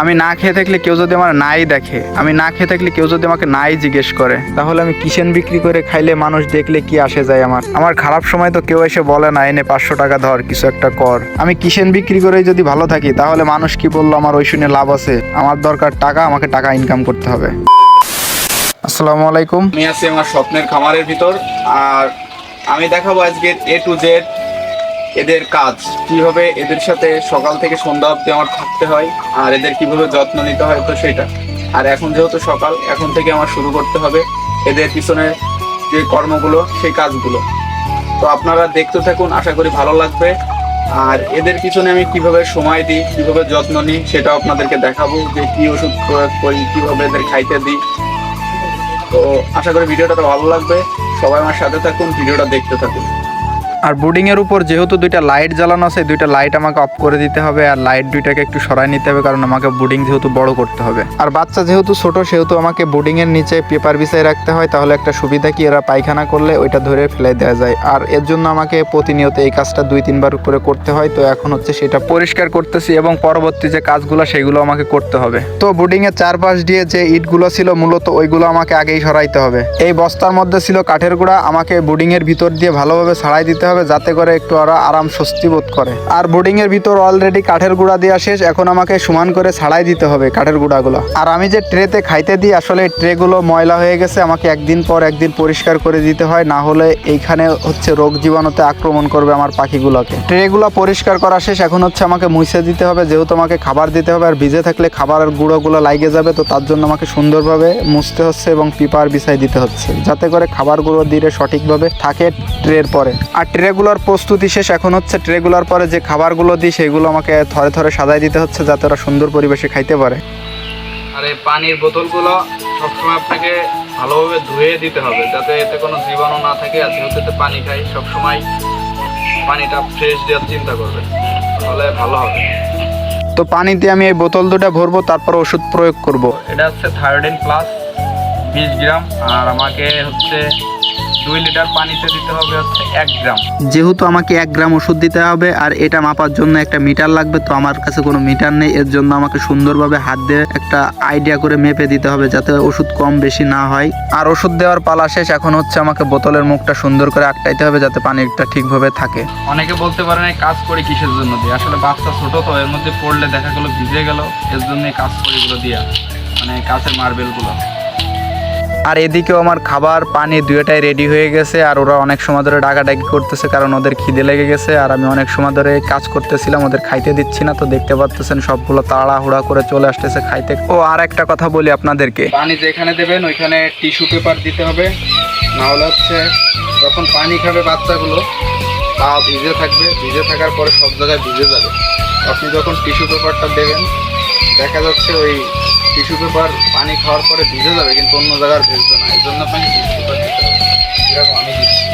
আমি না খেয়ে থাকলে কেউ যদি আমার নাই দেখে, আমি না খেয়ে থাকলে কেউ যদি আমাকে নাই জিজ্ঞেস করে, তাহলে আমি কিচেন বিক্রি করে খাইলে মানুষ দেখলে কি আসে যায় আমার? আমার খারাপ সময় তো কেউ এসে বলে না, এনে পাঁচশো টাকা ধর, কিছু একটা কর। আমি কিচেন বিক্রি করে যদি ভালো থাকি, তাহলে মানুষ কি বলল, আমার ওই শুনে লাভ আছে। আমার দরকার টাকা, আমাকে টাকা ইনকাম করতে হবে। আসসালামু আলাইকুম। আমি আছি আমার স্বপ্নের খামারের ভিতর, আর আমি দেখাবো আজকে এ টু জেড এদের কাজ? কীভাবে এদের সাথে সকাল থেকে সন্ধ্যা অবধি আমার থাকতে হয়? আর এদের কীভাবে যত্ন নিতে হয়? তো সেটা। আর এখন যেহেতু সকাল, এখন থেকে আমার শুরু করতে হবে এদের পিছনে যে কর্মগুলো, সেই কাজগুলো। তো আপনারা দেখতে থাকুন, আশা করি ভালো লাগবে। আর এদের পিছনে আমি কীভাবে সময় দিই, কীভাবে যত্ন নিই, সেটাও আপনাদেরকে দেখাবো যে কি ওষুধ প্রয়োগ করি, কীভাবে এদের খাইতে দিই। তো আশা করি ভিডিওটা তো ভালো লাগবে। সবাই আমার সাথে থাকুন, ভিডিওটা দেখতে থাকুন। আর বোর্ডিংয়ের উপর যেহেতু দুইটা লাইট জ্বালানো আছে দুইটা লাইট আমাকে অফ করে দিতে হবে আর লাইট দুইটাকে একটু সরাই নিতে হবে কারণ আমাকে বোর্ডিং যেহেতু বড় করতে হবে। আর বাচ্চা যেহেতু ছোট, সেহেতু আমাকে বোর্ডিংয়ের নিচে পেপার বিছাই রাখতে হয়, তাহলে একটা সুবিধা কি এরা পায়খানা করলে ওইটা ধরে ফেলে দেওয়া যায়। আর এর জন্য আমাকে প্রতিনিয়ত এই কাজটা দুই, তিনবার করে করতে হয়, তো এখন হচ্ছে সেটা পরিষ্কার করতেছি এবং পরবর্তী যে কাজগুলো, সেগুলো আমাকে করতে হবে। তো বোর্ডিংয়ের চারপাশ দিয়ে যে ইটগুলো ছিল, মূলত ওইগুলো আমাকে আগেই সরাইতে হবে। এই বস্তার মধ্যে ছিল কাঠের গুঁড়া, আমাকে বোর্ডিংয়ের ভিতর দিয়ে ভালোভাবে ছাড়াই দিতে হবে। যাতে করে একটু ওরা আরাম স্বস্তি বোধ করে। আর বোর্ডিং এর ভিতর অলরেডি কাঠের গুঁড়া দেওয়া শেষ, এখন আমাকে সমান করে ছাড়াই দিতে হবে কাঠের গুঁড়াগুলো। আর আমি যে ট্রেতে খাইতে দিই, আসলে ট্রেগুলো ময়লা হয়ে গেছে, আমাকে একদিন পর একদিন পরিষ্কার করে দিতে হয়, না হলে এইখানে হচ্ছে রোগ জীবাণুতে আক্রমণ করবে আমার পাখিগুলোকে। ট্রেগুলো পরিষ্কার করা শেষ, এখন হচ্ছে আমাকে মুছে দিতে হবে, যেহেতু আমাকে খাবার দিতে হবে, আর ভিজে থাকলে খাবারের গুঁড়োগুলো লাগে যাবে, তো তার জন্য আমাকে সুন্দরভাবে মুছতে হচ্ছে এবং পিপার বিছাই দিতে হচ্ছে, যাতে করে খাবার গুঁড়ো দিলে সঠিকভাবে থাকে ট্রের পরে। আর ট্রেগুলোর প্রস্তুতি শেষ এখন হচ্ছে ট্রেগুলোর পরে যে খাবারগুলো দিই সেগুলো আমাকে থরে থরে সাজাই দিতে হচ্ছে যাতে ওরা সুন্দর পরিবেশে খাইতে পারে। আর এই পানির বোতলগুলো সবসময় আপনাকে ভালোভাবে ধুয়ে দিতে হবে যাতে এতে কোনো জীবাণু না থাকে। আর যেহেতু এতে পানি খাই সবসময় পানিটা ফ্রেশ দেওয়ার চিন্তা করবে তাহলে ভালো হবে। তো পানি দিয়ে আমি এই বোতল দুটো ভরবো তারপর ওষুধ প্রয়োগ করব। এটা হচ্ছে থায়োডিন প্লাস বিশ গ্রাম আর আমাকে হচ্ছে দুই লিটার পানিতে দিতে হবে হচ্ছে এক গ্রাম। যেহেতু আমাকে এক গ্রাম ওষুধ দিতে হবে আর এটা মাপার জন্য একটা মিটার লাগবে তো আমার কাছে কোনো মিটার নেই। এর জন্য আমাকে সুন্দরভাবে হাত দিয়ে একটা আইডিয়া করে মেপে দিতে হবে যাতে ওষুধ কম বেশি না হয়। আর ওষুধ দেওয়ার পালা শেষ এখন হচ্ছে আমাকে বোতলের মুখটা সুন্দর করে আটকাইতে হবে যাতে পানিটা ঠিকভাবে থাকে। অনেকে বলতে পারেন এই কাজ করি কিসের জন্য দিয়ে? আসলে বাচ্চা ছোট তো এর মধ্যে পড়লে দেখা গেলো ভিজে গেল এর জন্য কাজ করি এগুলো দিয়া। মানে কাছের মার্বেলগুলো আর এদিকেও আমার খাবার, পানি দুইটাই রেডি হয়ে গেছে আর ওরা অনেক সময় ধরে ডাকাডাকি করতেছে কারণ ওদের খিদে লেগে গেছে আর আমি অনেক সময় ধরে কাজ করতেছিলাম, ওদের খাইতে দিচ্ছি না তো দেখতে পাচ্ছেন সবগুলো তাড়াহুড়া করে চলে আসতেছে খাইতে। ও, আর একটা কথা বলি আপনাদেরকে। পানি যেখানে দেবেন ওইখানে টিস্যু পেপার দিতে হবে না হলে হচ্ছে যখন পানি খাবে বাচ্চাগুলো, পা ভিজে থাকবে, ভিজে থাকার পরে সব জায়গায় ভিজে যাবে। আপনি যখন টিস্যু পেপারটা দেবেন, দেখা যাচ্ছে ওই টিস্যু পেপার, পানি খাওয়ার পরে ভিজে যাবে, কিন্তু অন্য জায়গার ভিজবে না এই জন্য আপনাকে টিস্যু পেপার দিতে হবে যেরকম আমি দিচ্ছি।